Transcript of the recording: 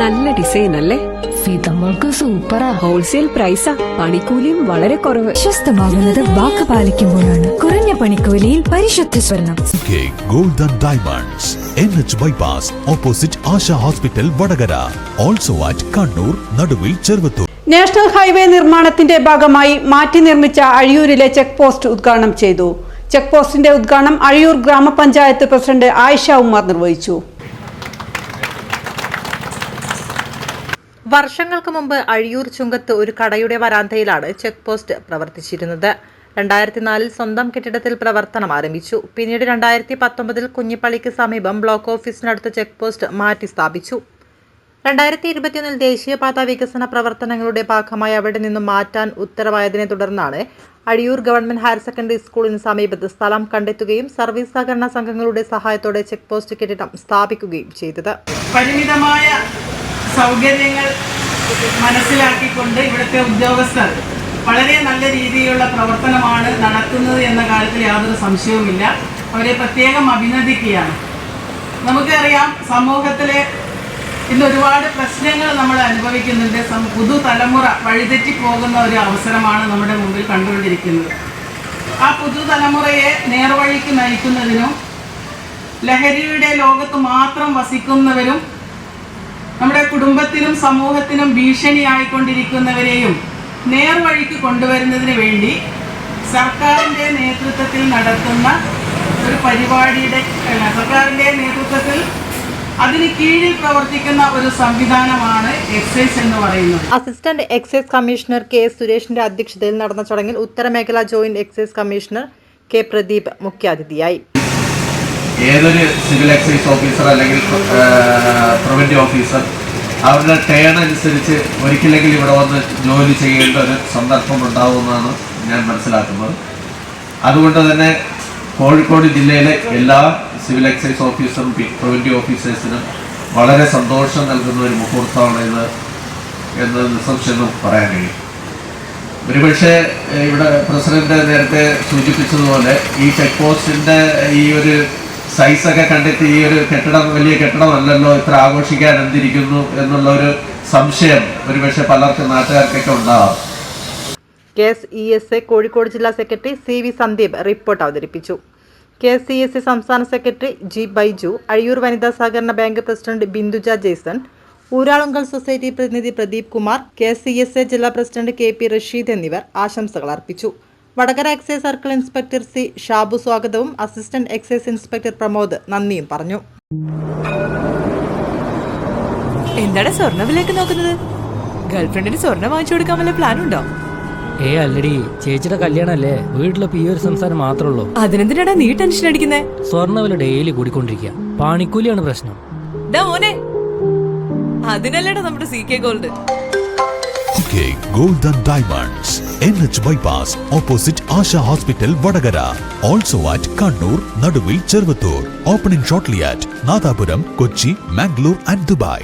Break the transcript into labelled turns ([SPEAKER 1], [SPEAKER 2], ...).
[SPEAKER 1] നല്ല ഡിസൈൻ അല്ലേ
[SPEAKER 2] ഫിതമ്മൾക്ക് സൂപ്പറാ
[SPEAKER 1] ഹോൾസെയിൽ പ്രൈസാ പണിക്കൂലിയും വളരെ കുറവ്
[SPEAKER 2] വിശ്വസ്തമാകുന്നത് വാക്ക് പാലിക്കുമ്പോഴാണ് കുറഞ്ഞ പണിക്കൂലിയിൽ പരിശുദ്ധ സ്വർണം
[SPEAKER 3] K diamonds N H bypass opposite Asha hospital Vadakara also at Kannur Naduvil Cheruvathur
[SPEAKER 4] national highway നിർമ്മാണത്തിന്റെ ഭാഗമായി മാറ്റി നിർമ്മിച്ച അഴിയൂരിലെ ചെക്ക് പോസ്റ്റ് ഉദ്ഘാടനം ചെയ്തു ചെക്ക് പോസ്റ്റിന്റെ ഉദ്ഘാടനം അഴിയൂർ ഗ്രാമപഞ്ചായത്ത് പ്രസിഡന്റ് ആയിഷ ഉമ്മർ നിർവഹിച്ചു
[SPEAKER 5] വർഷങ്ങൾക്ക് മുമ്പ് അഴിയൂർ ചുങ്കത്ത് ഒരു കടയുടെ വരാന്തയിലാണ് ചെക്ക് പോസ്റ്റ് പ്രവർത്തിച്ചിരുന്നത് രണ്ടായിരത്തി നാലിൽ സ്വന്തം കെട്ടിടത്തിൽ പ്രവർത്തനം ആരംഭിച്ചു പിന്നീട് രണ്ടായിരത്തി പത്തൊമ്പതിൽ കുഞ്ഞിപ്പള്ളിക്ക് സമീപം ബ്ലോക്ക് ഓഫീസിനടുത്ത് ചെക്ക് പോസ്റ്റ് മാറ്റി സ്ഥാപിച്ചു രണ്ടായിരത്തി ഇരുപത്തിയൊന്നിൽ ദേശീയപാത വികസന പ്രവർത്തനങ്ങളുടെ ഭാഗമായി അവിടെ നിന്നും മാറ്റാൻ ഉത്തരവായതിനെ തുടർന്നാണ് അഴിയൂർ ഗവൺമെന്റ് ഹയർ സെക്കൻഡറി സ്കൂളിന് സമീപത്ത് സ്ഥലം കണ്ടെത്തുകയും സർവീസ് സഹകരണ സംഘങ്ങളുടെ സഹായത്തോടെ ചെക്ക് പോസ്റ്റ് കെട്ടിടം സ്ഥാപിക്കുകയും ചെയ്തത്
[SPEAKER 6] പരിമിതമായ സൗകര്യങ്ങൾ മനസ്സിലാക്കിക്കൊണ്ട് ഇവിടുത്തെ ഉദ്യോഗസ്ഥർ വളരെ നല്ല രീതിയിലുള്ള പ്രവർത്തനമാണ് നടത്തുന്നത് എന്ന കാര്യത്തിൽ യാതൊരു സംശയവുമില്ല അവരെ പ്രത്യേകം അഭിനന്ദിക്കുകയാണ് നമുക്കറിയാം സമൂഹത്തിലെ ഇന്ന് ഒരുപാട് പ്രശ്നങ്ങൾ നമ്മൾ അനുഭവിക്കുന്നുണ്ട് പുതുതലമുറ വഴിതെറ്റി പോകുന്ന ഒരു അവസരമാണ് നമ്മുടെ മുമ്പിൽ കണ്ടുകൊണ്ടിരിക്കുന്നത് ആ പുതുതലമുറയെ നേർവഴിക്ക് നയിക്കുന്നതിനും ലഹരിയുടെ ലോകത്ത് മാത്രം വസിക്കുന്നവരും നമ്മുടെ കുടുംബത്തിനും സമൂഹത്തിനും ഭീഷണിയായിക്കൊണ്ടിരിക്കുന്നവരെയും നേർവഴിക്ക് കൊണ്ടുവരുന്നതിന് വേണ്ടി സർക്കാരിൻ്റെ നേതൃത്വത്തിൽ നടത്തുന്ന ഒരു പരിപാടിയുടെ സർക്കാരിൻ്റെ നേതൃത്വത്തിൽ അതിന് കീഴിൽ പ്രവർത്തിക്കുന്ന ഒരു സംവിധാനമാണ് എക്സൈസ് എന്ന് പറയുന്നത്
[SPEAKER 5] അസിസ്റ്റന്റ് എക്സൈസ് കമ്മീഷണർ കെ സുരേഷിന്റെ അധ്യക്ഷതയിൽ നടന്ന ചടങ്ങിൽ ഉത്തരമേഖല joint excise commissioner K Pradeep മുഖ്യാതിഥിയായി
[SPEAKER 7] ഏതൊരു സിവിൽ എക്സൈസ് ഓഫീസർ അല്ലെങ്കിൽ പ്രൊവൻറ്റ് ഓഫീസർ അവരുടെ ടേൺ അനുസരിച്ച് ഒരിക്കലെങ്കിലും ഇവിടെ വന്ന് ജോലി ചെയ്യേണ്ട ഒരു സന്ദർഭം ഉണ്ടാവുമെന്നാണ് ഞാൻ മനസ്സിലാക്കുന്നത് അതുകൊണ്ട് തന്നെ കോഴിക്കോട് ജില്ലയിലെ എല്ലാ സിവിൽ എക്സൈസ് ഓഫീസറും പ്രൊവൻറ്റ് ഓഫീസേഴ്സിനും വളരെ സന്തോഷം നൽകുന്ന ഒരു മുഹൂർത്തമാണ് ഇത് എന്ന് നിസംശയം പറയാൻ കഴിയും ഒരുപക്ഷെ ഇവിടെ പ്രസിഡന്റ് നേരത്തെ സൂചിപ്പിച്ചതുപോലെ ഈ ചെക്ക് പോസ്റ്റിൻ്റെ ഈ ഒരു സൈസൊക്കെ കണ്ടിട്ട് ഈ ഒരു കെട്ടിടം വലിയ കെട്ടിടമല്ലല്ലോ ഇത്ര ആഘോഷിക്കാൻ എന്തിരിക്കുന്നു എന്നുള്ള ഒരു സംശയം ഒരുപക്ഷെ പലർക്കും നാട്ടുകാർക്കൊക്കെ ഉണ്ടാവാം
[SPEAKER 5] K S E S A Kozhikode ജില്ലാ secretary C V Sandeep report അവതരിപ്പിച്ചു K S C S A സംസ്ഥാന സെക്രട്ടറി ജി ബൈജു അഴിയൂർ വനിതാ സഹകരണ bank president Binduja Jaison Uralungal society പ്രതിനിധി Pradeep Kumar K S S A ജില്ലാ പ്രസിഡന്റ് കെ പി റഷീദ് എന്നിവർ ആശംസകൾ അർപ്പിച്ചു Vadakara excise circle inspector C Shabu സ്വാഗതവും അസിസ്റ്റന്റ് എക്സൈസ് ഇൻസ്പെക്ടർ പ്രമോദ് നന്ദിയും പറഞ്ഞു
[SPEAKER 8] എന്താണ് സ്വർണ്ണവിലേക്ക് നോക്കുന്നത് ഗേൾഫ്രണ്ടിന് സ്വർണ്ണം വാങ്ങിച്ചു കൊടുക്കാൻ വല്ല പ്ലാൻ ഉണ്ടോ
[SPEAKER 9] ഏ അല്ലടി ചേച്ചിയുടെ കല്യാണല്ലേ വീട്ടിലെ ഈ ഒരു സംസാരം മാത്രമേ ഉള്ളൂ
[SPEAKER 8] അതിനെന്തിനാടാ നീ ടെൻഷൻ അടിക്കുന്നേ
[SPEAKER 9] സ്വർണ്ണവില ഡെയിലി കൂടിക്കൊണ്ടിരിക്കുക പാണിക്കൂലിയാണ് പ്രശ്നം
[SPEAKER 8] മോനെ അതിനല്ലേടാ നമ്മുടെ C K gold
[SPEAKER 3] Gold and Diamonds, NH Bypass, opposite Asha Hospital, Vadagara. Also at Kannur, Naduvil, Chervattur. Opening shortly at Nathapuram, Kochi, Mangalore and Dubai.